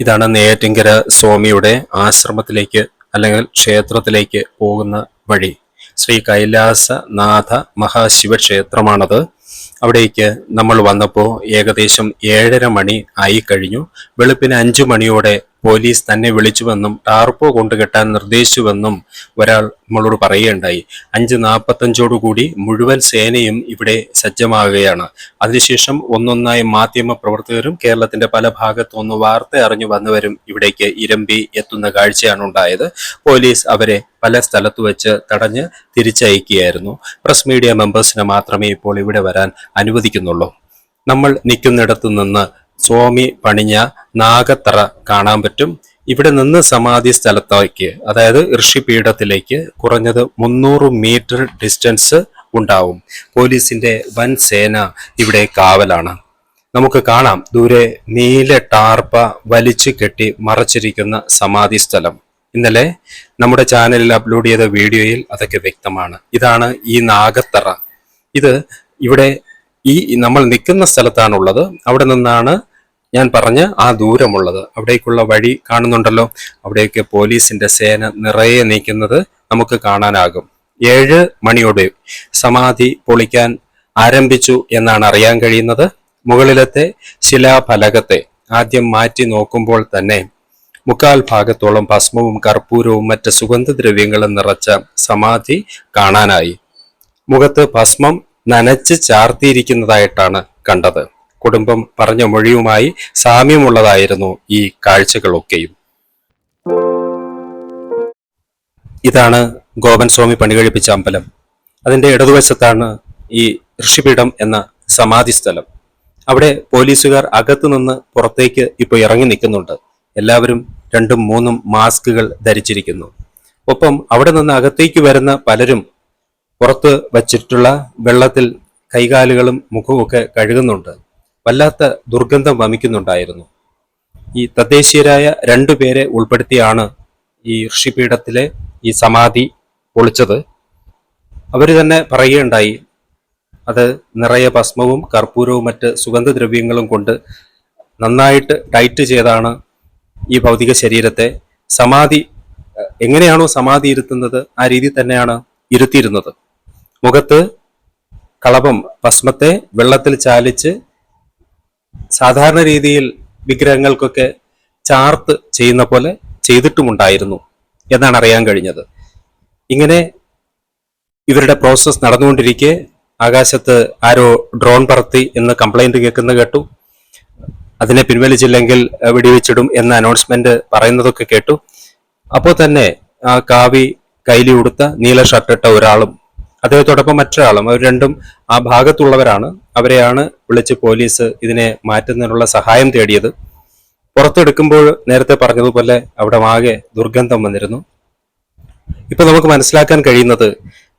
ഇതാണ് നെയ്യാറ്റിങ്കര സ്വാമിയുടെ ആശ്രമത്തിലേക്ക് അല്ലെങ്കിൽ ക്ഷേത്രത്തിലേക്ക് പോകുന്ന വഴി. ശ്രീ കൈലാസനാഥ മഹാശിവക്ഷേത്രമാണത്. അവിടേക്ക് നമ്മൾ വന്നപ്പോൾ ഏകദേശം ഏഴര മണി ആയി കഴിഞ്ഞു. വെളുപ്പിന് അഞ്ചു മണിയോടെ പോലീസ് തന്നെ വിളിച്ചുവെന്നും ടാർപ്പോ കൊണ്ടുകെട്ടാൻ നിർദ്ദേശിച്ചുവെന്നും ഒരാൾ നമ്മളോട് പറയുകയുണ്ടായി. അഞ്ച് നാൽപ്പത്തഞ്ചോടുകൂടി മുഴുവൻ സേനയും ഇവിടെ സജ്ജമാകുകയാണ്. അതിനുശേഷം ഒന്നൊന്നായി മാധ്യമ പ്രവർത്തകരും കേരളത്തിന്റെ പല ഭാഗത്തുനിന്ന് വാർത്ത അറിഞ്ഞു വന്നവരും ഇവിടേക്ക് ഇരമ്പി എത്തുന്ന കാഴ്ചയാണ് ഉണ്ടായത്. പോലീസ് അവരെ പല സ്ഥലത്ത് വെച്ച് തടഞ്ഞ് തിരിച്ചയക്കുകയായിരുന്നു. പ്രസ് മീഡിയ മെമ്പേഴ്സിനെ മാത്രമേ ഇപ്പോൾ ഇവിടെ വരാൻ അനുവദിക്കുന്നുള്ളൂ. നമ്മൾ നിൽക്കുന്നിടത്തു നിന്ന് സ്വാമി പണിഞ്ഞ നാഗത്തറ കാണാൻ പറ്റും. ഇവിടെ നിന്ന് സമാധി സ്ഥലത്തേക്ക് അതായത് ഋഷിപീഠത്തിലേക്ക് കുറഞ്ഞത് മുന്നൂറ് മീറ്റർ ഡിസ്റ്റൻസ് ഉണ്ടാവും. പോലീസിന്റെ വൻ സേന ഇവിടെ കാവലാണ്. നമുക്ക് കാണാം ദൂരെ നീല ടാർപ്പ വലിച്ചു കെട്ടി മറച്ചിരിക്കുന്ന സമാധി സ്ഥലം. ഇന്നലെ നമ്മുടെ ചാനലിൽ അപ്ലോഡ് ചെയ്ത വീഡിയോയിൽ അതൊക്കെ വ്യക്തമാണ്. ഇതാണ് ഈ നാഗത്തറ. ഇത് ഇവിടെ ഈ നമ്മൾ നിൽക്കുന്ന സ്ഥലത്താണുള്ളത്. അവിടെ നിന്നാണ് ഞാൻ പറഞ്ഞ ആ ദൂരമുള്ളത്. അവിടേക്കുള്ള വഴി കാണുന്നുണ്ടല്ലോ. അവിടേക്ക് പോലീസിന്റെ സേന നിറയെ നീക്കുന്നത് നമുക്ക് കാണാനാകും. ഏഴ് മണിയോടെ സമാധി പൊളിക്കാൻ ആരംഭിച്ചു എന്നാണ് അറിയാൻ കഴിയുന്നത്. മുകളിലത്തെ ശിലാഫലകത്തെ ആദ്യം മാറ്റി നോക്കുമ്പോൾ തന്നെ മുക്കാൽ ഭാഗത്തോളം ഭസ്മവും കർപ്പൂരവും മറ്റ് സുഗന്ധദ്രവ്യങ്ങളും നിറച്ച സമാധി കാണാനായി. മുഖത്ത് ഭസ്മം നനച്ച് ചാർത്തിയിരിക്കുന്നതായിട്ടാണ് കണ്ടത്. കുടുംബം പറഞ്ഞ മൊഴിയുമായി സാമ്യമുള്ളതായിരുന്നു ഈ കാഴ്ചകളൊക്കെയും. ഇതാണ് ഗോപൻ സ്വാമി പണികഴിപ്പിച്ച അമ്പലം. അതിന്റെ ഇടതുവശത്താണ് ഈ ഋഷിപീഠം എന്ന സമാധി സ്ഥലം അവിടെ പോലീസുകാർ അകത്തു നിന്ന് പുറത്തേക്ക് ഇപ്പോൾ ഇറങ്ങി നിൽക്കുന്നുണ്ട്. എല്ലാവരും രണ്ടും മൂന്നും മാസ്കുകൾ ധരിച്ചിരിക്കുന്നു. ഒപ്പം അവിടെ നിന്ന് അകത്തേക്ക് വരുന്ന പലരും പുറത്ത് വച്ചിട്ടുള്ള വെള്ളത്തിൽ കൈകാലുകളും മുഖവും ഒക്കെ കഴുകുന്നുണ്ട്. വല്ലാത്ത ദുർഗന്ധം വമിക്കുന്നുണ്ടായിരുന്നു. ഈ തദ്ദേശീയരായ രണ്ടുപേരെ ഉൾപ്പെടുത്തിയാണ് ഈ ഋഷിപീഠത്തിലെ ഈ സമാധി പൊളിച്ചത്. അവർ തന്നെ പറയുകയുണ്ടായി അത് നിറയെ ഭസ്മവും കർപ്പൂരവും മറ്റ് സുഗന്ധദ്രവ്യങ്ങളും കൊണ്ട് നന്നായിട്ട് ടൈറ്റ് ചെയ്താണ് ഈ ഭൗതിക ശരീരത്തെ. സമാധി എങ്ങനെയാണോ സമാധി ഇരുത്തുന്നത് ആ രീതി തന്നെയാണ് ഇരുത്തിയിരുന്നത്. മുഖത്ത് കളപം ഭസ്മത്തെ വെള്ളത്തിൽ ചാലിച്ച് സാധാരണ രീതിയിൽ വിഗ്രഹങ്ങൾക്കൊക്കെ ചാർത്ത് ചെയ്യുന്ന പോലെ ചെയ്തിട്ടുമുണ്ടായിരുന്നു എന്നാണ് അറിയാൻ കഴിഞ്ഞത്. ഇങ്ങനെ ഇവരുടെ പ്രോസസ് നടന്നുകൊണ്ടിരിക്കെ ആകാശത്ത് ആരോ ഡ്രോൺ പറത്തി എന്ന് കംപ്ലൈന്റ് കേൾക്കുന്ന കേട്ടു. അതിനെ പിൻവലിച്ചില്ലെങ്കിൽ വെടിവെച്ചിടും എന്ന അനൗൺസ്മെന്റ് പറയുന്നതൊക്കെ കേട്ടു. അപ്പോൾ തന്നെ ആ കാവി കൈലി ഉടുത്ത നീല ഷർട്ടിട്ട ഒരാളും അദ്ദേഹത്തോടൊപ്പം മറ്റൊരാളും അവർ രണ്ടും ആ ഭാഗത്തുള്ളവരാണ്. അവരെയാണ് വിളിച്ച് പോലീസ് ഇതിനെ മാറ്റുന്നതിനുള്ള സഹായം തേടിയത്. പുറത്തെടുക്കുമ്പോൾ നേരത്തെ പറഞ്ഞതുപോലെ അവിടെ ആകെ ദുർഗന്ധം വന്നിരുന്നു. ഇപ്പൊ നമുക്ക് മനസ്സിലാക്കാൻ കഴിയുന്നത്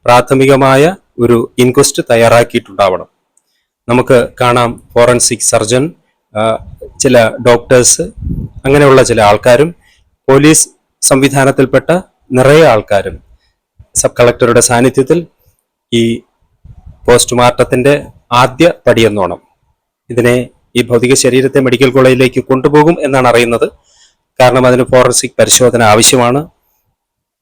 പ്രാഥമികമായ ഒരു ഇൻക്വസ്റ്റ് തയ്യാറാക്കിയിട്ടുണ്ടാവണം. നമുക്ക് കാണാം ഫോറൻസിക് സർജൻ ചില ഡോക്ടേഴ്സ് അങ്ങനെയുള്ള ചില ആൾക്കാരും പോലീസ് സംവിധാനത്തിൽപ്പെട്ട നിറയെ ആൾക്കാരും സബ് കളക്ടറുടെ സാന്നിധ്യത്തിൽ ഈ പോസ്റ്റ്മോർട്ടത്തിന്റെ ആദ്യ പടിയെന്നോണം ഇതിനെ ഈ ഭൗതിക ശരീരത്തെ മെഡിക്കൽ കോളേജിലേക്ക് കൊണ്ടുപോകും എന്നാണ് അറിയുന്നത്. കാരണം അതിന് ഫോറൻസിക് പരിശോധന ആവശ്യമാണ്.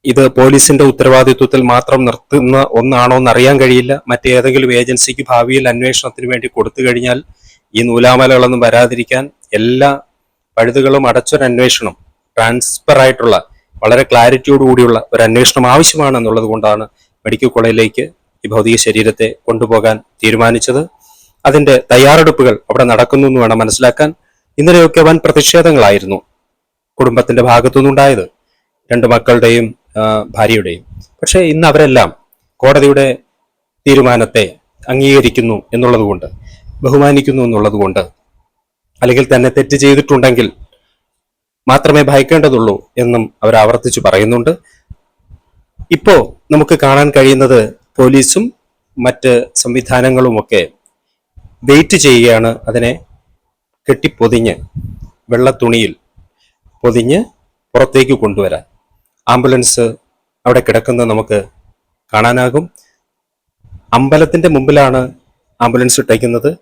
ഇത് പോലീസിന്റെ ഉത്തരവാദിത്വത്തിൽ മാത്രം നിർത്തുന്ന ഒന്നാണോ എന്ന് അറിയാൻ കഴിയില്ല മറ്റേതെങ്കിലും ഏജൻസിക്ക് ഭാവിയിൽ അന്വേഷണത്തിന് വേണ്ടി കൊടുത്തു കഴിഞ്ഞാൽ ഈ നൂലാമലകളൊന്നും വരാതിരിക്കാൻ എല്ലാ പഴുതുകളും അടച്ചൊരു അന്വേഷണം ട്രാൻസ്ഫർ ആയിട്ടുള്ള വളരെ ക്ലാരിറ്റിയോടുകൂടിയുള്ള ഒരു അന്വേഷണം ആവശ്യമാണ് എന്നുള്ളത് കൊണ്ടാണ് മെഡിക്കൽ കോളേജിലേക്ക് ഈ ഭൗതിക ശരീരത്തെ കൊണ്ടുപോകാൻ തീരുമാനിച്ചത്. അതിന്റെ തയ്യാറെടുപ്പുകൾ അവിടെ നടക്കുന്നു എന്ന് വേണം മനസ്സിലാക്കാൻ. ഇന്നലെയൊക്കെ വൻ പ്രതിഷേധങ്ങളായിരുന്നു കുടുംബത്തിന്റെ ഭാഗത്തുനിന്നുണ്ടായത്. രണ്ട് മക്കളുടെയും ഭാര്യയുടെയും. പക്ഷേ ഇന്ന് അവരെല്ലാം കോടതിയുടെ തീരുമാനത്തെ അംഗീകരിക്കുന്നു എന്നുള്ളതുകൊണ്ട് ബഹുമാനിക്കുന്നു എന്നുള്ളതുകൊണ്ട് അല്ലെങ്കിൽ തന്നെ തെറ്റ് ചെയ്തിട്ടുണ്ടെങ്കിൽ മാത്രമേ ഭയക്കേണ്ടതുള്ളൂ എന്നും അവർ ആവർത്തിച്ചു പറയുന്നുണ്ട്. ഇപ്പോ നമുക്ക് കാണാൻ കഴിയുന്നത് പോലീസും മറ്റ് സംവിധാനങ്ങളുമൊക്കെ വെയിറ്റ് ചെയ്യുകയാണ്. അതിനെ കെട്ടിപ്പൊതിഞ്ഞ് വെള്ളത്തുണിയിൽ പൊതിഞ്ഞ് പുറത്തേക്ക് കൊണ്ടുവരാൻ. ആംബുലൻസ് അവിടെ കിടക്കുന്നത് നമുക്ക് കാണാനാകും. അമ്പലത്തിന്റെ മുമ്പിലാണ് ആംബുലൻസ് ഇട്ടയ്ക്കുന്നത്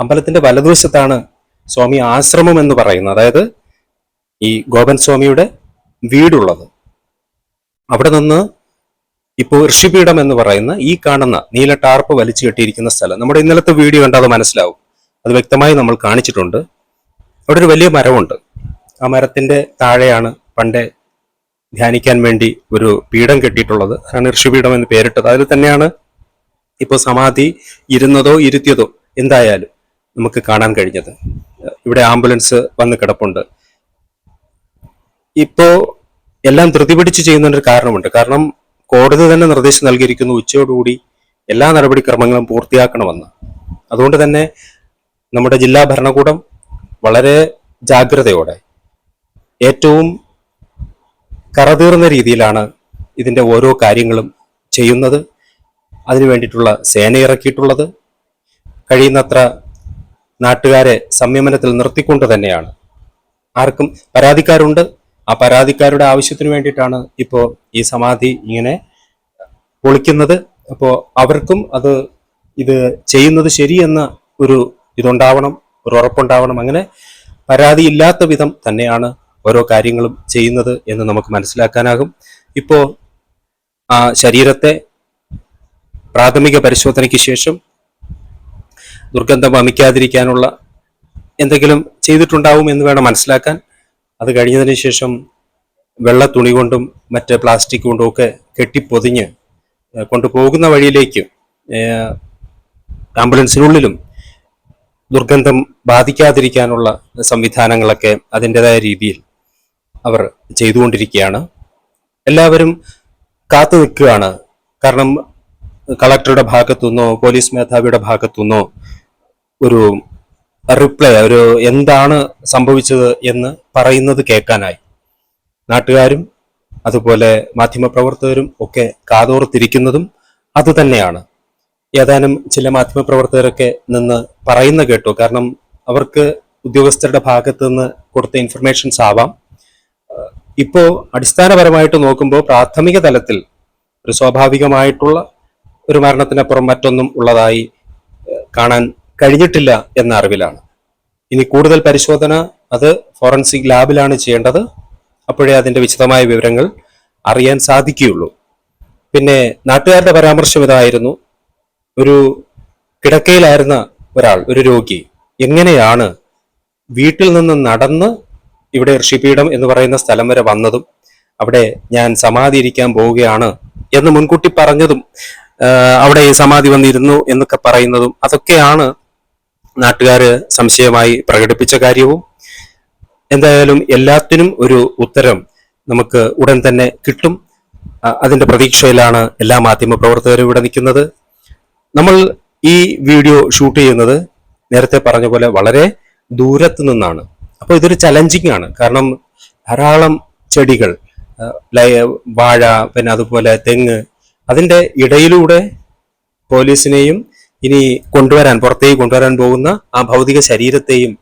അമ്പലത്തിന്റെ വലതുവശത്താണ് സ്വാമി ആശ്രമം എന്ന് പറയുന്നത്. അതായത് ഈ ഗോപൻ സ്വാമിയുടെ വീടുള്ളത്. അവിടെ നിന്ന് ഇപ്പോൾ ഋഷിപീഠം എന്ന് പറയുന്ന ഈ കാണുന്ന നീല ടാർപ്പ് വലിച്ചു കെട്ടിയിരിക്കുന്ന സ്ഥലം. നമ്മുടെ ഇന്നലത്തെ വീഡിയോ കണ്ടാൽ അത് മനസ്സിലാവും. അത് വ്യക്തമായി നമ്മൾ കാണിച്ചിട്ടുണ്ട്. അവിടെ ഒരു വലിയ മരമുണ്ട്. ആ മരത്തിന്റെ താഴെയാണ് പണ്ടേ ധ്യാനിക്കാൻ വേണ്ടി ഒരു പീഠം കെട്ടിയിട്ടുള്ളത്. അതാണ് ഋഷിപീഠം എന്ന് പേരിട്ടത്. അതിൽ തന്നെയാണ് ഇപ്പോൾ സമാധി ഇരുന്നതോ ഇരുത്തിയതോ എന്തായാലും നമുക്ക് കാണാൻ കഴിഞ്ഞത്. ഇവിടെ ആംബുലൻസ് വന്ന് കിടപ്പുണ്ട്. ഇപ്പോ എല്ലാം ധൃതി പിടിച്ച് ചെയ്യുന്നതിന് കാരണമുണ്ട്. കാരണം കോടതി തന്നെ നിർദ്ദേശം നൽകിയിരിക്കുന്നു ഉച്ചയോടുകൂടി എല്ലാ നടപടിക്രമങ്ങളും പൂർത്തിയാക്കണമെന്ന്. അതുകൊണ്ട് തന്നെ നമ്മുടെ ജില്ലാ ഭരണകൂടം വളരെ ജാഗ്രതയോടെ ഏറ്റവും കറതീർന്ന രീതിയിലാണ് ഇതിന്റെ ഓരോ കാര്യങ്ങളും ചെയ്യുന്നത്. അതിനു വേണ്ടിയിട്ടുള്ള സേന ഇറക്കിയിട്ടുള്ളത്. കഴിയുന്നത്ര നാട്ടുകാരെ സംയമനത്തിൽ നിർത്തിക്കൊണ്ട് തന്നെയാണ്. ആർക്കും പരാതിക്കാരുണ്ട്. ആ പരാതിക്കാരുടെ ആവശ്യത്തിന് വേണ്ടിയിട്ടാണ് ഇപ്പോൾ ഈ സമാധി ഇങ്ങനെ പൊളിക്കുന്നത്. അപ്പോൾ അവർക്കും അത് ഇത് ചെയ്യുന്നത് ശരിയെന്ന ഒരു ഇതുണ്ടാവണം ഒരു ഉറപ്പുണ്ടാവണം. അങ്ങനെ പരാതിയില്ലാത്ത വിധം തന്നെയാണ് ഓരോ കാര്യങ്ങളും ചെയ്യുന്നത് എന്ന് നമുക്ക് മനസ്സിലാക്കാനാകും. ഇപ്പോൾ ആ ശരീരത്തെ പ്രാഥമിക പരിശോധനയ്ക്ക് ശേഷം ദുർഗന്ധം വമിക്കാതിരിക്കാനുള്ള എന്തെങ്കിലും ചെയ്തിട്ടുണ്ടാവും എന്ന് വേണം മനസ്സിലാക്കാൻ. അത് കഴിഞ്ഞതിന് ശേഷം വെള്ള തുണി കൊണ്ടും മറ്റ് പ്ലാസ്റ്റിക് കൊണ്ടും ഒക്കെ കെട്ടിപ്പൊതിഞ്ഞ് കൊണ്ടുപോകുന്ന വഴിയിലേക്ക് ആംബുലൻസിനുള്ളിലും ദുർഗന്ധം ബാധിക്കാതിരിക്കാനുള്ള സംവിധാനങ്ങളൊക്കെ അതിന്റെതായ രീതിയിൽ അവർ ചെയ്തുകൊണ്ടിരിക്കുകയാണ്. എല്ലാവരും കാത്തു നിൽക്കുകയാണ്. കാരണം കളക്ടറുടെ ഭാഗത്തുനിന്നോ പോലീസ് മേധാവിയുടെ ഭാഗത്തുനിന്നോ ഒരു റിപ്ലൈ ഒരു എന്താണ് സംഭവിച്ചത് എന്ന് പറയുന്നത് കേൾക്കാനായി. നാട്ടുകാരും അതുപോലെ മാധ്യമപ്രവർത്തകരും ഒക്കെ കാതോർത്തിരിക്കുന്നതും അതുതന്നെയാണ്. ഏതാനും ചില മാധ്യമപ്രവർത്തകരൊക്കെ നിന്ന് പറയുന്ന കേട്ടു. കാരണം അവർക്ക് ഉദ്യോഗസ്ഥരുടെ ഭാഗത്ത് നിന്ന് കൊടുത്ത ഇൻഫർമേഷൻസ് ആവാം. ഇപ്പോൾ ഇപ്പോ അടിസ്ഥാനപരമായിട്ട് നോക്കുമ്പോൾ പ്രാഥമിക തലത്തിൽ ഒരു സ്വാഭാവികമായിട്ടുള്ള ഒരു മരണത്തിനപ്പുറം മറ്റൊന്നും ഉള്ളതായി കാണാൻ കഴിഞ്ഞിട്ടില്ല എന്ന അറിവിലാണ്. ഇനി കൂടുതൽ പരിശോധന അത് ഫോറൻസിക് ലാബിലാണ് ചെയ്യേണ്ടത്. അപ്പോഴേ അതിന്റെ വിശദമായ വിവരങ്ങൾ അറിയാൻ സാധിക്കുകയുള്ളൂ. പിന്നെ നാട്ടുകാരുടെ പരാമർശം ഇതായിരുന്നു. ഒരു കിടക്കയിലായിരുന്ന ഒരാൾ ഒരു രോഗി എങ്ങനെയാണ് വീട്ടിൽ നിന്ന് നടന്ന് ഇവിടെ ഋഷിപീഠം എന്ന് പറയുന്ന സ്ഥലം വരെ വന്നതും അവിടെ ഞാൻ സമാധി ഇരിക്കാൻ പോവുകയാണ് എന്ന് മുൻകൂട്ടി പറഞ്ഞതും അവിടെ സമാധി വന്നിരുന്നു എന്നൊക്കെ പറയുന്നതും അതൊക്കെയാണ് നാട്ടുകാര് സംശയമായി പ്രകടിപ്പിച്ച കാര്യവും എന്തായാലും എല്ലാത്തിനും ഒരു ഉത്തരം നമുക്ക് ഉടൻ തന്നെ കിട്ടും. അതിന്റെ പ്രതീക്ഷയിലാണ് എല്ലാ മാധ്യമ പ്രവർത്തകരും ഇവിടെ നിൽക്കുന്നത്. നമ്മൾ ഈ വീഡിയോ ഷൂട്ട് ചെയ്യുന്നത് നേരത്തെ പറഞ്ഞ പോലെ വളരെ ദൂരത്ത് നിന്നാണ്. അപ്പോൾ ഇതൊരു ചലഞ്ചിങ് ആണ്. കാരണം ധാരാളം ചെടികൾ വാഴ പിന്നെ അതുപോലെ തെങ്ങ് അതിന്റെ ഇടയിലൂടെ പോലീസിനെയും ഇനി കൊണ്ടുവരാൻ പുറത്തേക്ക് കൊണ്ടുവരാൻ പോകുന്ന ആ ഭൗതിക ശരീരത്തെയും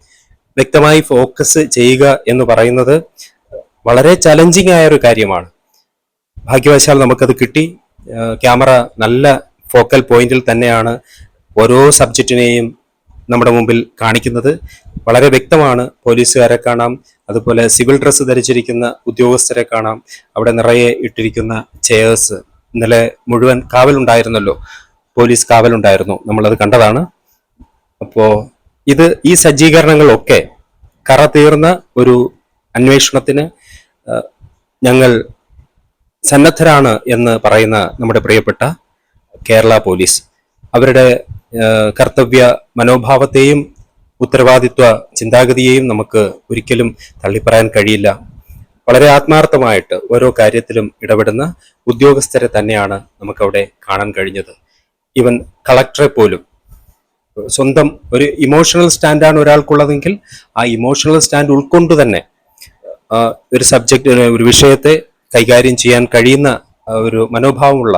വ്യക്തമായി ഫോക്കസ് ചെയ്യുക എന്ന് പറയുന്നത് വളരെ ചലഞ്ചിങ് ആയ ഒരു കാര്യമാണ്. ഭാഗ്യവശാൽ നമുക്കത് കിട്ടി. ക്യാമറ നല്ല ഫോക്കൽ പോയിന്റിൽ തന്നെയാണ് ഓരോ സബ്ജക്റ്റിനെയും നമ്മുടെ മുമ്പിൽ കാണിക്കുന്നത്. വളരെ വ്യക്തമാണ്. പോലീസുകാരെ കാണാം. അതുപോലെ സിവിൽ ഡ്രസ്സ് ധരിച്ചിരിക്കുന്ന ഉദ്യോഗസ്ഥരെ കാണാം. അവിടെ നിറയെ ഇട്ടിരിക്കുന്ന ചെയേഴ്സ് ഇന്നലെ മുഴുവൻ കാവലുണ്ടായിരുന്നല്ലോ. പോലീസ് കാവലുണ്ടായിരുന്നു. നമ്മളത് കണ്ടതാണ്. അപ്പോ ഇത് ഈ സജ്ജീകരണങ്ങളൊക്കെ കറ തീർന്ന ഒരു അന്വേഷണത്തിന് ഞങ്ങൾ സന്നദ്ധരാണ് എന്ന് പറയുന്ന നമ്മുടെ പ്രിയപ്പെട്ട കേരള പോലീസ്. അവരുടെ കർത്തവ്യ മനോഭാവത്തെയും ഉത്തരവാദിത്വ ചിന്താഗതിയെയും നമുക്ക് ഒരിക്കലും തള്ളിപ്പറയാൻ കഴിയില്ല. വളരെ ആത്മാർത്ഥമായിട്ട് ഓരോ കാര്യത്തിലും ഇടപെടുന്ന ഉദ്യോഗസ്ഥരെ തന്നെയാണ് നമുക്കവിടെ കാണാൻ കഴിഞ്ഞത്. ഈവൻ കളക്ടറെ പോലും. സ്വന്തം ഒരു ഇമോഷണൽ സ്റ്റാൻഡാണ് ഒരാൾക്കുള്ളതെങ്കിൽ ആ ഇമോഷണൽ സ്റ്റാൻഡ് ഉൾക്കൊണ്ട് തന്നെ ഒരു സബ്ജക്റ്റ് ഒരു വിഷയത്തെ കൈകാര്യം ചെയ്യാൻ കഴിയുന്ന ഒരു മനോഭാവമുള്ള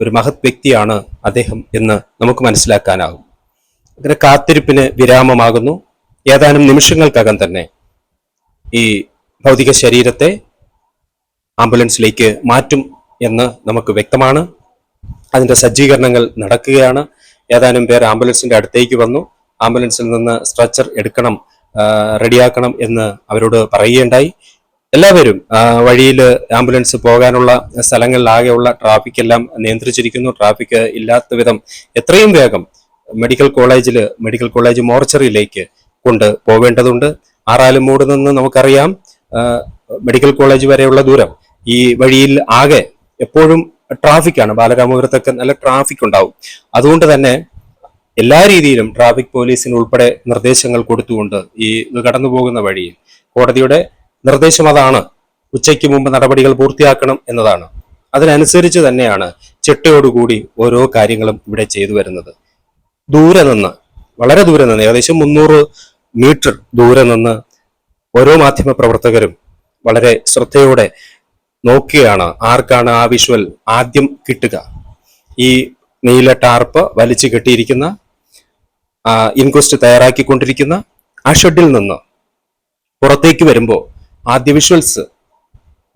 ഒരു മഹത് വ്യക്തിയാണ് അദ്ദേഹം എന്ന് നമുക്ക് മനസ്സിലാക്കാനാകും. അങ്ങനെ കാത്തിരിപ്പിന് വിരാമമാകുന്നു. ഏതാനും നിമിഷങ്ങൾക്കകം തന്നെ ഈ ഭൗതിക ശരീരത്തെ ആംബുലൻസിലേക്ക് മാറ്റും എന്ന് നമുക്ക് വ്യക്തമാണ്. അതിന്റെ സജ്ജീകരണങ്ങൾ നടക്കുകയാണ്. ഏതാനും പേർ ആംബുലൻസിന്റെ അടുത്തേക്ക് വന്നു. ആംബുലൻസിൽ നിന്ന് സ്ട്രെച്ചർ എടുക്കണം റെഡിയാക്കണം എന്ന് അവരോട് പറയുകയുണ്ടായി. എല്ലാവരും വഴിയിൽ ആംബുലൻസ് പോകാനുള്ള സ്ഥലങ്ങളിലാകെയുള്ള ട്രാഫിക് എല്ലാം നിയന്ത്രിച്ചിരിക്കുന്നു. ട്രാഫിക് ഇല്ലാത്ത വിധം എത്രയും വേഗം മെഡിക്കൽ കോളേജിൽ മെഡിക്കൽ കോളേജ് മോർച്ചറിയിലേക്ക് കൊണ്ട് പോവേണ്ടതുണ്ട് ആറാലുമൂട് നിന്ന് നമുക്കറിയാം. മെഡിക്കൽ കോളേജ് വരെയുള്ള ദൂരം ഈ വഴിയിൽ ആകെ എപ്പോഴും ട്രാഫിക്കാണ്. ബാലരാമപുരത്തൊക്കെ നല്ല ട്രാഫിക് ഉണ്ടാവും അതുകൊണ്ട് തന്നെ എല്ലാ രീതിയിലും ട്രാഫിക് പോലീസിന് ഉൾപ്പെടെ നിർദ്ദേശങ്ങൾ കൊടുത്തുകൊണ്ട് ഈ കടന്നു പോകുന്ന വഴിയിൽ കോടതിയുടെ നിർദ്ദേശം അതാണ്. ഉച്ചയ്ക്ക് മുമ്പ് നടപടികൾ പൂർത്തിയാക്കണം എന്നതാണ്. അതിനനുസരിച്ച് തന്നെയാണ് ചിട്ടയോടുകൂടി ഓരോ കാര്യങ്ങളും ഇവിടെ ചെയ്തു വരുന്നത്. ദൂരെ നിന്ന് വളരെ ദൂരെ നിന്ന് ഏകദേശം മുന്നൂറ് മീറ്റർ ദൂരെ നിന്ന് ഓരോ മാധ്യമ പ്രവർത്തകരും വളരെ ശ്രദ്ധയോടെ നോക്കുകയാണ് ആർക്കാണ് ആ വിഷ്വൽ ആദ്യം കിട്ടുക. ഈ നീല ടാർപ്പ് വലിച്ചു കെട്ടിയിരിക്കുന്ന ഇൻക്വസ്റ്റ് തയ്യാറാക്കിക്കൊണ്ടിരിക്കുന്ന ആ ഷെഡിൽ നിന്ന് പുറത്തേക്ക് വരുമ്പോൾ ആദ്യ വിഷ്വൽസ്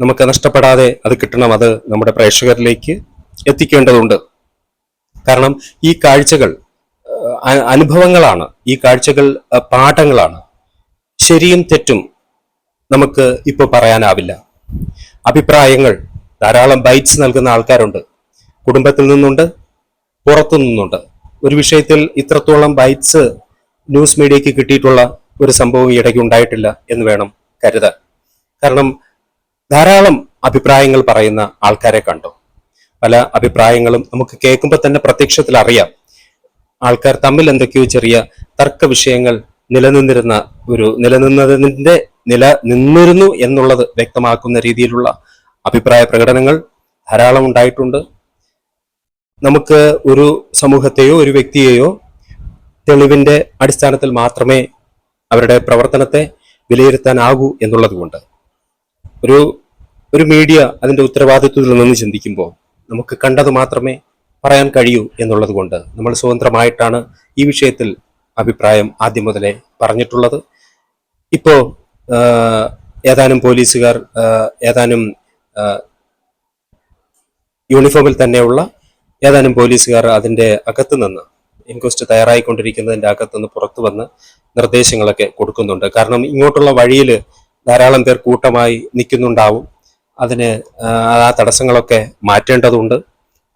നമുക്ക് നഷ്ടപ്പെടാതെ അത് കിട്ടണം അത് നമ്മുടെ പ്രേക്ഷകരിലേക്ക് എത്തിക്കേണ്ടതുണ്ട്. കാരണം ഈ കാഴ്ചകൾ അനുഭവങ്ങളാണ് ഈ കാഴ്ചകൾ പാഠങ്ങളാണ്. ശരിയും തെറ്റും നമുക്ക് ഇപ്പോൾ പറയാനാവില്ല. അഭിപ്രായങ്ങൾ ധാരാളം ബൈറ്റ്സ് നൽകുന്ന ആൾക്കാരുണ്ട്. കുടുംബത്തിൽ നിന്നുണ്ട് പുറത്തു നിന്നുണ്ട്. ഒരു വിഷയത്തിൽ ഇത്രത്തോളം ബൈറ്റ്സ് ന്യൂസ് മീഡിയയ്ക്ക് കിട്ടിയിട്ടുള്ള ഒരു സംഭവം ഇടയ്ക്ക് ഉണ്ടായിട്ടില്ല എന്ന് വേണം കരുതാൻ. കാരണം ധാരാളം അഭിപ്രായങ്ങൾ പറയുന്ന ആൾക്കാരെ കണ്ടു. പല അഭിപ്രായങ്ങളും നമുക്ക് കേൾക്കുമ്പോൾ തന്നെ പ്രത്യക്ഷത്തിൽ അറിയാം. ആൾക്കാർ തമ്മിൽ എന്തൊക്കെയോ ചെറിയ തർക്ക വിഷയങ്ങൾ നിലനിന്നിരുന്ന ഒരു നിലനിന്നതിന്റെ നില നിന്നിരുന്നു എന്നുള്ളത് വ്യക്തമാക്കുന്ന രീതിയിലുള്ള അഭിപ്രായ പ്രകടനങ്ങൾ ധാരാളം ഉണ്ടായിട്ടുണ്ട്. നമുക്ക് ഒരു സമൂഹത്തെയോ ഒരു വ്യക്തിയെയോ തെളിവിന്റെ അടിസ്ഥാനത്തിൽ മാത്രമേ അവരുടെ പ്രവർത്തനത്തെ വിലയിരുത്താനാകൂ എന്നുള്ളത് കൊണ്ട് ഒരു ഒരു മീഡിയ അതിന്റെ ഉത്തരവാദിത്വത്തിൽ നിന്ന് ചിന്തിക്കുമ്പോൾ നമുക്ക് കണ്ടത് മാത്രമേ പറയാൻ കഴിയൂ എന്നുള്ളത് കൊണ്ട് നമ്മൾ സ്വതന്ത്രമായിട്ടാണ് ഈ വിഷയത്തിൽ അഭിപ്രായം ആദ്യം മുതലേ പറഞ്ഞിട്ടുള്ളത്. ഇപ്പോ ആ, ഏതാനും പോലീസുകാർ ഏതാനും യൂണിഫോമിൽ തന്നെയുള്ള ഏതാനും പോലീസുകാർ അതിന്റെ അകത്ത് നിന്ന് ഇൻക്വസ്റ്റ് തയ്യാറായിക്കൊണ്ടിരിക്കുന്നതിന്റെ അകത്തു നിന്ന് പുറത്തു വന്ന് നിർദ്ദേശങ്ങളൊക്കെ കൊടുക്കുന്നുണ്ട്. കാരണം ഇങ്ങോട്ടുള്ള വഴിയിൽ ധാരാളം പേർ കൂട്ടമായി നിൽക്കുന്നുണ്ടാവും. അതിന് ആ തടസ്സങ്ങളൊക്കെ മാറ്റേണ്ടതുണ്ട്.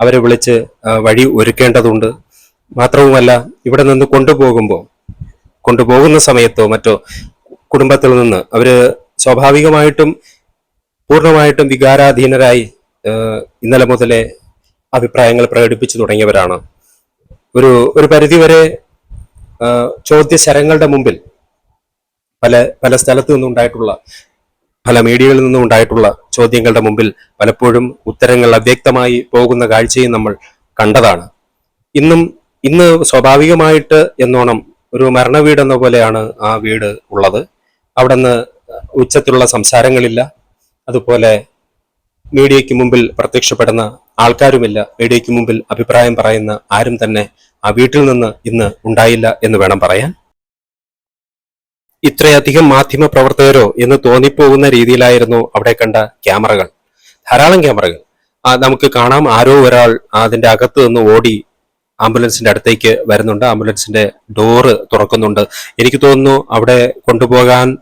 അവരെ വിളിച്ച് വഴി ഒരുക്കേണ്ടതുണ്ട്. മാത്രവുമല്ല ഇവിടെ നിന്ന് കൊണ്ടുപോകുമ്പോൾ കൊണ്ടുപോകുന്ന സമയത്തോ മറ്റോ കുടുംബത്തിൽ നിന്ന് അവർ സ്വാഭാവികമായിട്ടും പൂർണമായിട്ടും വികാരാധീനരായി ഇന്നലെ മുതലേ അഭിപ്രായങ്ങൾ പ്രകടിപ്പിച്ചു തുടങ്ങിയവരാണ്. ഒരു ഒരു പരിധിവരെ ചോദ്യശരങ്ങളുടെ മുമ്പിൽ പല പല സ്ഥലത്തു നിന്നുണ്ടായിട്ടുള്ള പല മീഡിയകളിൽ നിന്നും ഉണ്ടായിട്ടുള്ള ചോദ്യങ്ങളുടെ മുമ്പിൽ പലപ്പോഴും ഉത്തരങ്ങൾ അവ്യക്തമായി പോകുന്ന കാഴ്ചയും നമ്മൾ കണ്ടതാണ്. ഇന്നും ഇന്ന് സ്വാഭാവികമായിട്ട് എന്നോണം ഒരു മരണവീട് എന്ന പോലെയാണ് ആ വീട് ഉള്ളത്. അവിടെ നിന്ന് ഉച്ചത്തിലുള്ള സംസാരങ്ങളില്ല. അതുപോലെ മീഡിയയ്ക്ക് മുമ്പിൽ പ്രത്യക്ഷപ്പെടുന്ന ആൾക്കാരുമില്ല. മീഡിയയ്ക്ക് മുമ്പിൽ അഭിപ്രായം പറയുന്ന ആരും തന്നെ ആ വീട്ടിൽ നിന്ന് ഇന്ന് ഉണ്ടായില്ല എന്ന് വേണം പറയാൻ. ഇത്രയധികം മാധ്യമ പ്രവർത്തകരോ എന്ന് തോന്നിപ്പോകുന്ന രീതിയിലായിരുന്നു അവിടെ കണ്ട ക്യാമറകൾ. ധാരാളം ക്യാമറകൾ. നമുക്ക് കാണാം ആരോ ഒരാൾ അതിന്റെ അകത്ത് നിന്ന് ഓടി ആംബുലൻസിന്റെ അടുത്തേക്ക് വരുന്നുണ്ട്. ആംബുലൻസിന്റെ ഡോറ് തുറക്കുന്നുണ്ട്. എനിക്ക് തോന്നുന്നു അവിടെ കൊണ്ടുപോകാൻ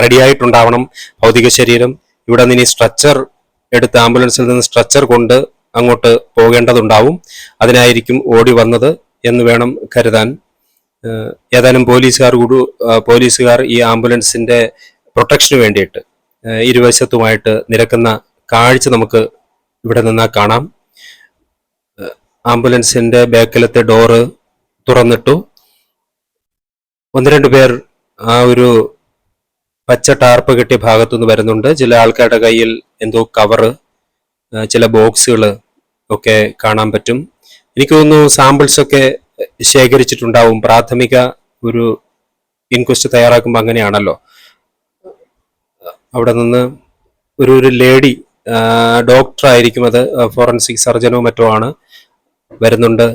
റെഡി ആയിട്ടുണ്ടാവണം. ഭൗതിക ശരീരം. ഇവിടെ നിന്ന് സ്ട്രക്ചർ എടുത്ത് ആംബുലൻസിൽ നിന്ന് സ്ട്രക്ചർ കൊണ്ട് അങ്ങോട്ട് പോകേണ്ടതുണ്ടാവും. അതിനായിരിക്കും ഓടി വന്നത് എന്ന് വേണം കരുതാൻ. ഏതാനും പോലീസുകാർ കൂടു പോലീസുകാർ ഈ ആംബുലൻസിന്റെ പ്രൊട്ടക്ഷന് വേണ്ടിയിട്ട് ഇരുവശത്തുമായിട്ട് നിരക്കുന്ന കാഴ്ച നമുക്ക് ഇവിടെ നിന്നാൽ കാണാം. ആംബുലൻസിന്റെ ബാക്കിലത്തെ ഡോറ് തുറന്നിട്ടു. ഒന്ന് രണ്ട് പേർ ആ ഒരു പച്ച ടാർപ്പ് കെട്ടിയ ഭാഗത്തുനിന്ന് വരുന്നുണ്ട്. ചില ആൾക്കാരുടെ കയ്യിൽ എന്തോ കവറ് ചില ബോക്സുകൾ ഒക്കെ കാണാൻ പറ്റും. എനിക്ക് തോന്നുന്നു സാമ്പിൾസ് ഒക്കെ ശേഖരിച്ചിട്ടുണ്ടാവും. പ്രാഥമിക ഒരു ഇൻക്വസ്റ്റ് തയ്യാറാക്കുമ്പോൾ അങ്ങനെയാണല്ലോ. അവിടെ നിന്ന് ഒരു ഒരു ലേഡി ഡോക്ടർ ആയിരിക്കും അത് ഫോറൻസിക് സർജനോ മറ്റോ ആണ് വരുന്നുണ്ട്.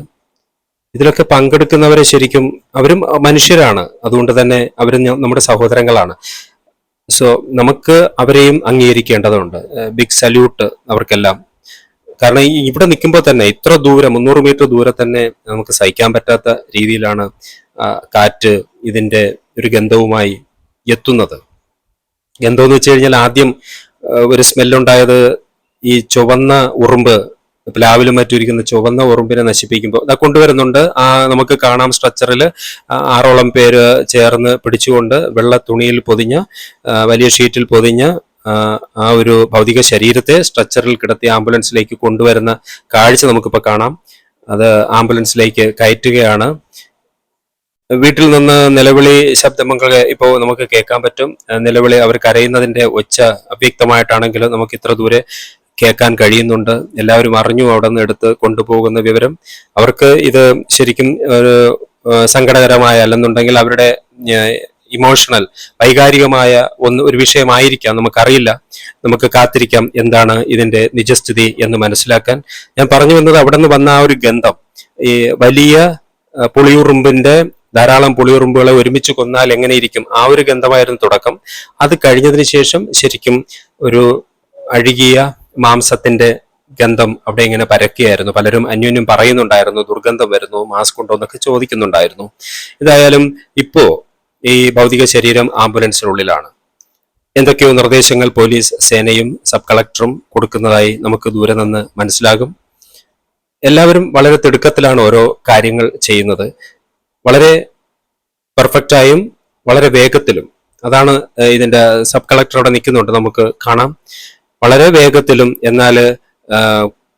ഇതിലൊക്കെ പങ്കെടുക്കുന്നവരെ ശരിക്കും അവരും മനുഷ്യരാണ്. അതുകൊണ്ട് തന്നെ അവരും നമ്മുടെ സഹോദരങ്ങളാണ്. സോ നമുക്ക് അവരെയും അംഗീകരിക്കേണ്ടതുണ്ട്. ബിഗ് സല്യൂട്ട് അവർക്കെല്ലാം. കാരണം ഇവിടെ നിൽക്കുമ്പോൾ തന്നെ ഇത്ര ദൂരം മുന്നൂറ് മീറ്റർ ദൂരെ തന്നെ നമുക്ക് സഹിക്കാൻ പറ്റാത്ത രീതിയിലാണ് കാറ്റ് ഇതിന്റെ ഒരു ഗന്ധവുമായി എത്തുന്നത്. ഗന്ധം എന്ന് വെച്ച് കഴിഞ്ഞാൽ ആദ്യം ഒരു സ്മെല്ലുണ്ടായത് ഈ ചുവന്ന ഉറുമ്പ് പ്ലാവിലും മറ്റും ഇരിക്കുന്ന ചുവന്ന ഉറുമ്പിനെ നശിപ്പിക്കുമ്പോൾ ഇതാ കൊണ്ടുവരുന്നുണ്ട്. ആ നമുക്ക് കാണാം സ്ട്രക്ചറിൽ ആറോളം പേര് ചേർന്ന് പിടിച്ചുകൊണ്ട് വെള്ള തുണിയിൽ പൊതിഞ്ഞ വലിയ ഷീറ്റിൽ പൊതിഞ്ഞ ആ, ഒരു ഭൗതിക ശരീരത്തെ സ്ട്രക്ചറിൽ കിടത്തി ആംബുലൻസിലേക്ക് കൊണ്ടുവരുന്ന കാഴ്ച നമുക്കിപ്പോൾ കാണാം. അത് ആംബുലൻസിലേക്ക് കയറ്റുകയാണ്. വീട്ടിൽ നിന്ന് നിലവിളി ശബ്ദങ്ങൾ ഇപ്പോൾ നമുക്ക് കേൾക്കാൻ പറ്റും. നിലവിളി അവർ കരയുന്നതിന്റെ ഒച്ച അവ്യക്തമായിട്ടാണെങ്കിലും നമുക്ക് ഇത്ര ദൂരെ കേൾക്കാൻ കഴിയുന്നുണ്ട്. എല്ലാവരും അറിഞ്ഞു അവിടെ നിന്ന് എടുത്ത് കൊണ്ടുപോകുന്ന വിവരം. അവർക്ക് ഇത് ശരിക്കും ഒരു സങ്കടകരമായ അല്ലെന്നുണ്ടെങ്കിൽ അവരുടെ ഇമോഷണൽ വൈകാരികമായ ഒന്ന് ഒരു വിഷയമായിരിക്കാം. നമുക്കറിയില്ല. നമുക്ക് കാത്തിരിക്കാം എന്താണ് ഇതിന്റെ നിജസ്ഥിതി എന്ന് മനസ്സിലാക്കാൻ. ഞാൻ പറഞ്ഞു വന്നത് അവിടെ നിന്ന് വന്ന ആ ഒരു ഗന്ധം. ഈ വലിയ പുളിയുറുമ്പിന്റെ ധാരാളം പുളിയുറുമ്പുകളെ ഒരുമിച്ച് കൊന്നാൽ എങ്ങനെയിരിക്കും? ആ ഒരു ഗന്ധമായിരുന്നു തുടക്കം. അത് കഴിഞ്ഞതിന് ശേഷം ശരിക്കും ഒരു അഴുകിയ മാംസത്തിന്റെ ഗന്ധം അവിടെ ഇങ്ങനെ പരക്കുകയായിരുന്നു. പലരും അന്യോന്യം പറയുന്നുണ്ടായിരുന്നു ദുർഗന്ധം വരുന്നു മാസ്ക് ഉണ്ടോ എന്നൊക്കെ ചോദിക്കുന്നുണ്ടായിരുന്നു. ഇതായാലും ഇപ്പോ ഈ ഭൗതിക ശരീരം ആംബുലൻസിനുള്ളിലാണ്. എന്തൊക്കെയോ നിർദ്ദേശങ്ങൾ പോലീസ് സേനയും സബ് കളക്ടറും കൊടുക്കുന്നതായി നമുക്ക് ദൂരെ നിന്ന് മനസ്സിലാകും. എല്ലാവരും വളരെ തിടുക്കത്തിലാണ് ഓരോ കാര്യങ്ങൾ ചെയ്യുന്നത്. വളരെ പെർഫെക്റ്റായും വളരെ വേഗത്തിലും. അതാണ് ഇതിന്റെ സബ് കളക്ടർ അവിടെ നിൽക്കുന്നുണ്ട്. നമുക്ക് കാണാം. വളരെ വേഗത്തിലും എന്നാൽ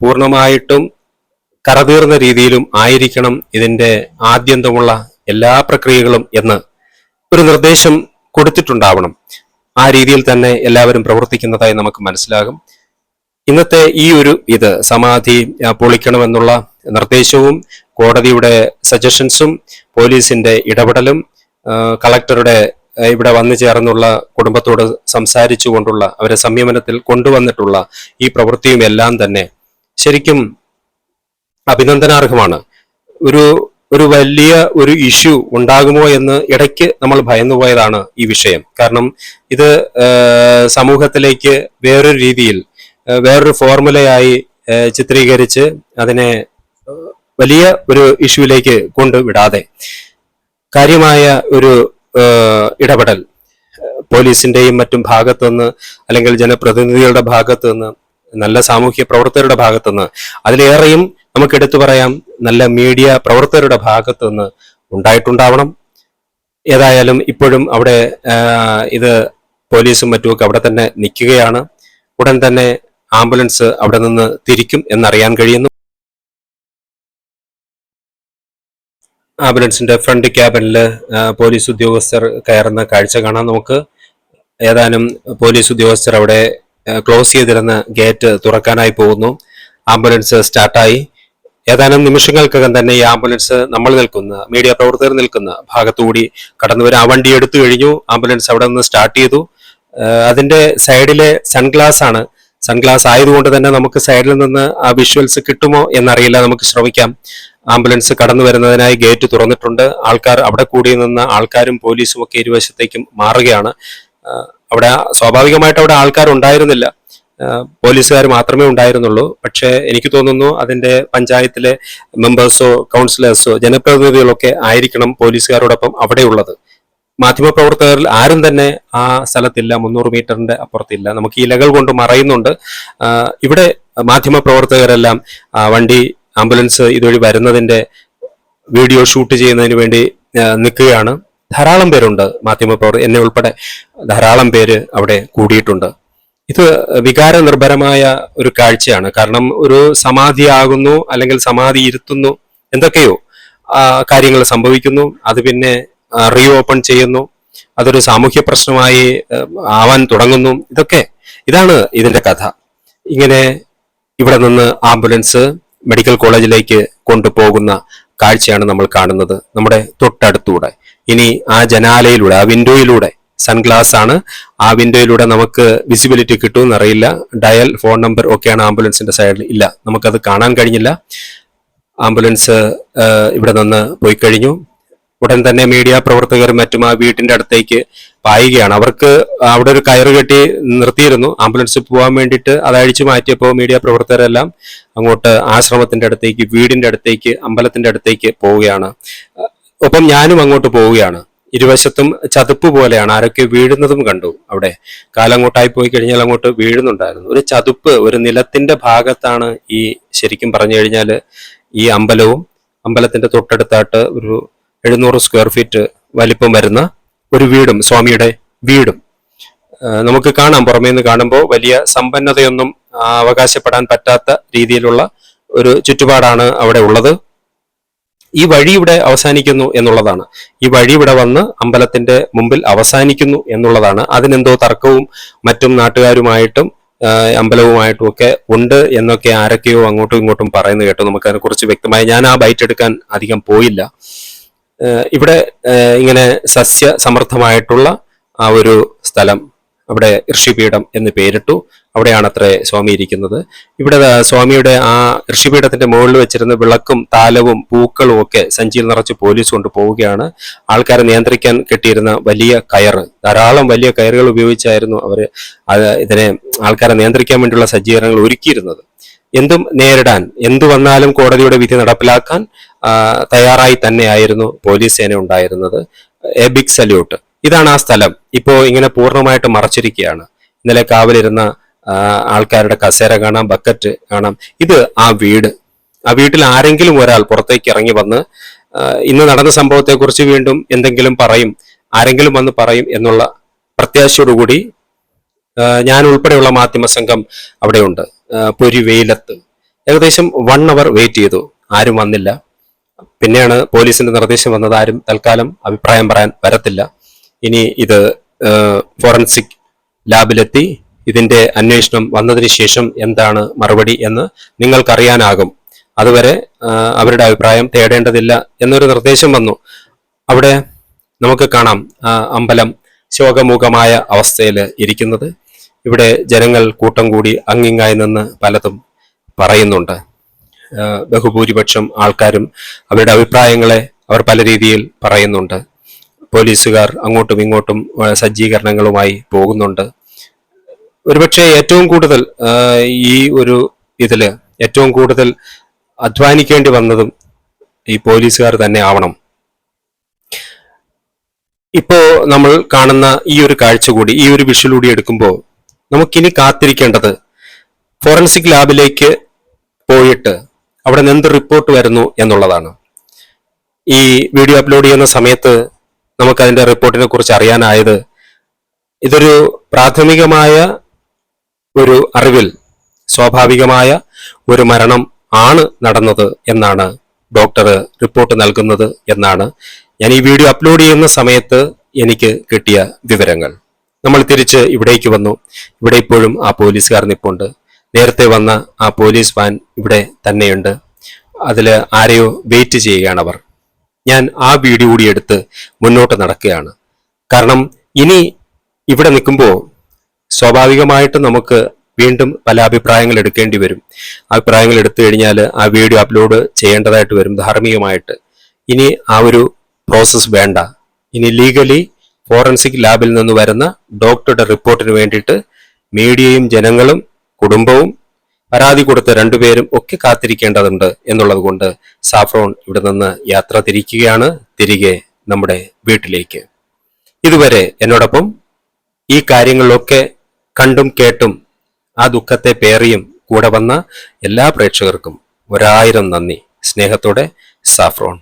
പൂർണമായിട്ടും കറതീർന്ന രീതിയിലും ആയിരിക്കണം ഇതിന്റെ ആദ്യന്തമുള്ള എല്ലാ പ്രക്രിയകളും എന്ന് ഒരു നിർദ്ദേശം കൊടുത്തിട്ടുണ്ടാവണം. ആ രീതിയിൽ തന്നെ എല്ലാവരും പ്രവർത്തിക്കുന്നതായി നമുക്ക് മനസ്സിലാകും. ഇന്നത്തെ ഈ ഒരു ഇത് സമാധി പൊളിക്കണമെന്നുള്ള നിർദ്ദേശവും കോടതിയുടെ സജഷൻസും പോലീസിന്റെ ഇടപെടലും കളക്ടറുടെ ഇവിടെ വന്നു ചേർന്നുള്ള കുടുംബത്തോട് സംസാരിച്ചുകൊണ്ടുള്ള അവരെ സംയമനത്തിൽ കൊണ്ടുവന്നിട്ടുള്ള ഈ പ്രവൃത്തിയും എല്ലാം തന്നെ ശരിക്കും അഭിനന്ദനാർഹമാണ്. ഒരു ഒരു വലിയ ഒരു ഇഷ്യൂ ഉണ്ടാകുമോ എന്ന് ഇടയ്ക്ക് നമ്മൾ ഭയന്നുപോയതാണ് ഈ വിഷയം. കാരണം ഇത് സമൂഹത്തിലേക്ക് വേറൊരു രീതിയിൽ വേറൊരു ഫോർമുലയായി ചിത്രീകരിച്ച് അതിനെ വലിയ ഒരു ഇഷ്യൂവിലേക്ക് കൊണ്ടുവിടാതെ കാര്യമായ ഒരു ഇടപെടൽ. പോലീസിന്റെയും മറ്റും ഭാഗത്തു നിന്ന് അല്ലെങ്കിൽ ജനപ്രതിനിധികളുടെ ഭാഗത്തു നിന്ന് നല്ല സാമൂഹ്യ പ്രവർത്തകരുടെ ഭാഗത്തു നിന്ന് അതിലേറെയും നമുക്ക് എടുത്തു പറയാം നല്ല മീഡിയ പ്രവർത്തകരുടെ ഭാഗത്തു നിന്ന് ഉണ്ടായിട്ടുണ്ടാവണം. ഏതായാലും ഇപ്പോഴും അവിടെ ഇത് പോലീസും മറ്റുമൊക്കെ അവിടെ തന്നെ നിൽക്കുകയാണ്. ഉടൻ തന്നെ ആംബുലൻസ് അവിടെ നിന്ന് തിരിക്കും എന്നറിയാൻ കഴിയുന്നു. ആംബുലൻസിന്റെ ഫ്രണ്ട് ക്യാബിനിൽ പോലീസ് ഉദ്യോഗസ്ഥർ കയറുന്ന കാഴ്ച കാണാം നമുക്ക്. ഏതാനും പോലീസ് ഉദ്യോഗസ്ഥർ അവിടെ ക്ലോസ് ചെയ്തിരുന്ന ഗേറ്റ് തുറക്കാനായി പോകുന്നു. ആംബുലൻസ് സ്റ്റാർട്ടായി. ഏതാനും നിമിഷങ്ങൾക്കകം തന്നെ ഈ ആംബുലൻസ് നമ്മൾ നിൽക്കുന്ന മീഡിയ പ്രവർത്തകർ നിൽക്കുന്ന ഭാഗത്തുകൂടി കടന്നു വരാൻ വണ്ടി എടുത്തു കഴിഞ്ഞു. ആംബുലൻസ് അവിടെ നിന്ന് സ്റ്റാർട്ട് ചെയ്തു. അതിന്റെ സൈഡിലെ സൺഗ്ലാസ് ആണ്. സൺഗ്ലാസ് ആയതുകൊണ്ട് തന്നെ നമുക്ക് സൈഡിൽ നിന്ന് ആ വിഷ്വൽസ് കിട്ടുമോ എന്നറിയില്ല. നമുക്ക് ശ്രമിക്കാം. ആംബുലൻസ് കടന്നു വരുന്നതിനായി ഗേറ്റ് തുറന്നിട്ടുണ്ട്. ആൾക്കാർ അവിടെ കൂടി നിന്ന് ആൾക്കാരും പോലീസും ഒക്കെ ഇരുവശത്തേക്കും മാറുകയാണ്. അവിടെ സ്വാഭാവികമായിട്ട് അവിടെ ആൾക്കാർ ഉണ്ടായിരുന്നില്ല. പോലീസുകാർ മാത്രമേ ഉണ്ടായിരുന്നുള്ളൂ. പക്ഷേ എനിക്ക് തോന്നുന്നു അതിന്റെ പഞ്ചായത്തിലെ മെമ്പേഴ്സോ കൗൺസിലേഴ്സോ ജനപ്രതിനിധികളൊക്കെ ആയിരിക്കണം പോലീസുകാരോടൊപ്പം അവിടെയുള്ളത് മാധ്യമപ്രവർത്തകരിൽ ആരും തന്നെ ആ സ്ഥലത്തില്ല മുന്നൂറ് മീറ്ററിന്റെ അപ്പുറത്തില്ല. നമുക്ക് ഇലകൾ കൊണ്ട് മറയുന്നുണ്ട്. ഇവിടെ മാധ്യമപ്രവർത്തകരെല്ലാം വണ്ടി ആംബുലൻസ് ഇതുവഴി വരുന്നതിന്റെ വീഡിയോ ഷൂട്ട് ചെയ്യുന്നതിന് വേണ്ടി നിൽക്കുകയാണ്. ധാരാളം പേരുണ്ട് മാധ്യമപ്രവർത്തകർ. എന്നെ ഉൾപ്പെടെ ധാരാളം പേര് അവിടെ കൂടിയിട്ടുണ്ട്. ഇത് വികാര നിർഭരമായ ഒരു കാഴ്ചയാണ്. കാരണം ഒരു സമാധി സമാധിയാകുന്നു അല്ലെങ്കിൽ സമാധി ഇരുത്തുന്നു എന്തൊക്കെയോ കാര്യങ്ങൾ സംഭവിക്കുന്നു. അത് പിന്നെ റീ ഓപ്പൺ ചെയ്യുന്നു. അതൊരു സാമൂഹ്യ പ്രശ്നമായി ആവാൻ തുടങ്ങുന്നു. ഇതൊക്കെ ഇതാണ് ഇതിന്റെ കഥ. ഇങ്ങനെ ഇവിടെ നിന്ന് ആംബുലൻസ് മെഡിക്കൽ കോളേജിലേക്ക് കൊണ്ടുപോകുന്ന കാഴ്ചയാണ് നമ്മൾ കാണുന്നത്. നമ്മുടെ തൊട്ടടുത്തൂടെ. ഇനി ആ ജനാലയിലൂടെ ആ വിൻഡോയിലൂടെ സൺഗ്ലാസ് ആണ്. ആ വിൻഡോയിലൂടെ നമുക്ക് വിസിബിലിറ്റി കിട്ടുമെന്നറിയില്ല ഡയൽ ഫോൺ നമ്പർ ഒക്കെയാണ് ആംബുലൻസിന്റെ സൈഡിൽ ഇല്ല നമുക്കത് കാണാൻ കഴിഞ്ഞില്ല. ആംബുലൻസ് ഇവിടെ നിന്ന് പോയി കഴിഞ്ഞു. ഉടൻ തന്നെ മീഡിയ പ്രവർത്തകരും മറ്റും ആ വീട്ടിന്റെ അടുത്തേക്ക് പായുകയാണ്. അവർക്ക് അവിടെ ഒരു കയറ് കെട്ടി നിർത്തിയിരുന്നു. ആംബുലൻസ് പോകാൻ വേണ്ടിയിട്ട് അത് അഴിച്ചു മാറ്റിയപ്പോൾ മീഡിയ പ്രവർത്തകരെല്ലാം അങ്ങോട്ട് ആശ്രമത്തിന്റെ അടുത്തേക്ക് വീടിന്റെ അടുത്തേക്ക് അമ്പലത്തിന്റെ അടുത്തേക്ക് പോവുകയാണ്. ഒപ്പം ഞാനും അങ്ങോട്ട് പോവുകയാണ്. ഇരുവശത്തും ചതുപ്പ് പോലെയാണ്. ആരൊക്കെ വീഴുന്നതും കണ്ടു അവിടെ. കാലങ്ങോട്ടായി പോയി കഴിഞ്ഞാൽ അങ്ങോട്ട് വീഴുന്നുണ്ടായിരുന്നു. ഒരു ചതുപ്പ് ഒരു നിലത്തിന്റെ ഭാഗത്താണ് ഈ ശരിക്കും പറഞ്ഞു കഴിഞ്ഞാൽ ഈ അമ്പലവും അമ്പലത്തിന്റെ തൊട്ടടുത്തായിട്ട് ഒരു എഴുന്നൂറ് സ്ക്വയർ ഫീറ്റ് വലിപ്പം വരുന്ന ഒരു വീടും സ്വാമിയുടെ വീടും. നമുക്ക് കാണാം പുറമേ നിന്ന് കാണുമ്പോൾ വലിയ സമ്പന്നതയൊന്നും അവകാശപ്പെടാൻ പറ്റാത്ത രീതിയിലുള്ള ഒരു ചുറ്റുപാടാണ് അവിടെ ഉള്ളത്. ഈ വഴി ഇവിടെ അവസാനിക്കുന്നു എന്നുള്ളതാണ്. ഈ വഴി ഇവിടെ വന്ന് അമ്പലത്തിന്റെ മുമ്പിൽ അവസാനിക്കുന്നു എന്നുള്ളതാണ്. അതിനെന്തോ തർക്കവും മറ്റും നാട്ടുകാരുമായിട്ടും അമ്പലവുമായിട്ടും ഒക്കെ ഉണ്ട് എന്നൊക്കെ ആരൊക്കെയോ അങ്ങോട്ടും ഇങ്ങോട്ടും പറയുന്നു കേട്ടോ. നമുക്ക് അതിനെക്കുറിച്ച് വ്യക്തമായി ഞാൻ ആ ബൈറ്റ് എടുക്കാൻ അധികം പോയില്ല. ഇവിടെ ഇങ്ങനെ സസ്യ സമൃദ്ധമായിട്ടുള്ള ആ ഒരു സ്ഥലം അവിടെ ഋഷിപീഠം എന്ന് പേരിട്ടു. അവിടെയാണ് അത്രേ സ്വാമി ഇരിക്കുന്നത്. ഇവിടെ സ്വാമിയുടെ ആ ഋഷിപീഠത്തിന്റെ മുകളിൽ വെച്ചിരുന്ന വിളക്കും താലവും പൂക്കളും ഒക്കെ സഞ്ചിയിൽ നിറച്ച് പോലീസ് കൊണ്ട് പോവുകയാണ്. ആൾക്കാരെ നിയന്ത്രിക്കാൻ കെട്ടിയിരുന്ന വലിയ കയറ് ധാരാളം വലിയ കയറുകൾ ഉപയോഗിച്ചായിരുന്നു അവർ ഇതിനെ ആൾക്കാരെ നിയന്ത്രിക്കാൻ വേണ്ടിയുള്ള സജ്ജീകരണങ്ങൾ ഒരുക്കിയിരുന്നത്. എന്തും നേരിടാൻ എന്തു വന്നാലും കോടതിയുടെ വിധി നടപ്പിലാക്കാൻ തയ്യാറായി തന്നെയായിരുന്നു പോലീസ് സേന ഉണ്ടായിരുന്നത്. A big salute. ഇതാണ് ആ സ്ഥലം. ഇപ്പോ ഇങ്ങനെ പൂർണമായിട്ട് മറച്ചിരിക്കുകയാണ്. ഇന്നലെ കാവലിരുന്ന ആൾക്കാരുടെ കസേര കാണാം ബക്കറ്റ് കാണാം. ഇത് ആ വീട്. ആ വീട്ടിൽ ആരെങ്കിലും ഒരാൾ പുറത്തേക്ക് ഇറങ്ങി വന്ന് ഇന്ന് നടന്ന സംഭവത്തെക്കുറിച്ച് വീണ്ടും എന്തെങ്കിലും പറയും ആരെങ്കിലും വന്ന് പറയും എന്നുള്ള പ്രത്യാശയോടുകൂടി ഞാൻ ഉൾപ്പെടെയുള്ള മാധ്യമ സംഘം അവിടെയുണ്ട്. പൊരി വെയിലത്ത്. ഏകദേശം വൺ അവർ വെയിറ്റ് ചെയ്തു. ആരും വന്നില്ല. പിന്നെയാണ് പോലീസിന്റെ നിർദ്ദേശം വന്നത് ആരും തൽക്കാലം അഭിപ്രായം പറയാൻ വരത്തില്ല. ഇനി ഇത് ഫോറൻസിക് ലാബിലെത്തി ഇതിന്റെ അന്വേഷണം വന്നതിന് ശേഷം എന്താണ് മറുപടി എന്ന് നിങ്ങൾക്കറിയാനാകും. അതുവരെ അവരുടെ അഭിപ്രായം തേടേണ്ടതില്ല എന്നൊരു നിർദ്ദേശം വന്നു. അവിടെ നമുക്ക് കാണാം അമ്പലം ശോകമുഖമായ അവസ്ഥയിൽ ഇരിക്കുന്നത്. ഇവിടെ ജനങ്ങൾ കൂട്ടം കൂടി അങ്ങിങ്ങായി നിന്ന് പലതും പറയുന്നുണ്ട്. ബഹുഭൂരിപക്ഷം ആൾക്കാരും അവരുടെ അഭിപ്രായങ്ങളെ അവർ പല രീതിയിൽ പറയുന്നുണ്ട്. പോലീസുകാർ അങ്ങോട്ടും ഇങ്ങോട്ടും സജ്ജീകരണങ്ങളുമായി പോകുന്നുണ്ട്. ഒരുപക്ഷെ ഏറ്റവും കൂടുതൽ ഈ ഒരു ഇതിൽ ഏറ്റവും കൂടുതൽ അധ്വാനിക്കേണ്ടി വന്നതും ഈ പോലീസുകാർ തന്നെ ആവണം. ഇപ്പോ നമ്മൾ കാണുന്ന ഈ ഒരു കാഴ്ച കൂടി ഈ ഒരു വിഷ്വൽ കൂടി എടുക്കുമ്പോൾ നമുക്കിനി കാത്തിരിക്കേണ്ടത് ഫോറൻസിക് ലാബിലേക്ക് പോയിട്ട് അവിടെ നിന്ന് എന്ത് റിപ്പോർട്ട് വരുന്നു എന്നുള്ളതാണ്. ഈ വീഡിയോ അപ്ലോഡ് ചെയ്യുന്ന സമയത്ത് നമുക്ക് അതിന്റെ റിപ്പോർട്ടിനെ കുറിച്ച് അറിയാനായത് ഇതൊരു പ്രാഥമികമായ ഒരു അറിവിൽ സ്വാഭാവികമായ ഒരു മരണം ആണ് നടന്നത് എന്നാണ് ഡോക്ടർ റിപ്പോർട്ട് നൽകുന്നത് എന്നാണ് ഞാൻ ഈ വീഡിയോ അപ്ലോഡ് ചെയ്യുന്ന സമയത്ത് എനിക്ക് കിട്ടിയ വിവരങ്ങൾ. നമ്മൾ തിരിച്ച് ഇവിടേക്ക് വന്നു. ഇവിടെ ഇപ്പോഴും ആ പോലീസുകാർ നിപ്പുണ്ട്. നേരത്തെ വന്ന ആ പോലീസ് വാൻ ഇവിടെ തന്നെയുണ്ട്. അതിൽ ആരെയോ വെയിറ്റ് ചെയ്യുകയാണ് അവർ ഞാൻ ആ വീഡിയോ കൂടി എടുത്ത് മുന്നോട്ട് നടക്കുകയാണ്. കാരണം ഇനി ഇവിടെ നിൽക്കുമ്പോൾ സ്വാഭാവികമായിട്ട് നമുക്ക് വീണ്ടും പല അഭിപ്രായങ്ങൾ എടുക്കേണ്ടി വരും. അഭിപ്രായങ്ങൾ എടുത്തു കഴിഞ്ഞാൽ ആ വീഡിയോ അപ്ലോഡ് ചെയ്യേണ്ടതായിട്ട് വരും ധാർമ്മികമായിട്ട്. ഇനി ആ ഒരു പ്രോസസ്സ് വേണ്ട. ഇനി ലീഗലി ഫോറൻസിക് ലാബിൽ നിന്ന് വരുന്ന ഡോക്ടറുടെ റിപ്പോർട്ടിന് വേണ്ടിയിട്ട് മീഡിയയും ജനങ്ങളും കുടുംബവും പരാതി കൊടുത്ത രണ്ടുപേരും ഒക്കെ കാത്തിരിക്കേണ്ടതുണ്ട് എന്നുള്ളത് കൊണ്ട് സാഫ്രോൺ ഇവിടെ നിന്ന് യാത്ര തിരിക്കുകയാണ് തിരികെ നമ്മുടെ വീട്ടിലേക്ക്. ഇതുവരെ എന്നോടൊപ്പം ഈ കാര്യങ്ങളിലൊക്കെ കണ്ടും കേട്ടും ആ ദുഃഖത്തെ പേറിയും കൂടെ വന്ന എല്ലാ പ്രേക്ഷകർക്കും ഒരായിരം നന്ദി. സ്നേഹത്തോടെ സാഫ്രോൺ.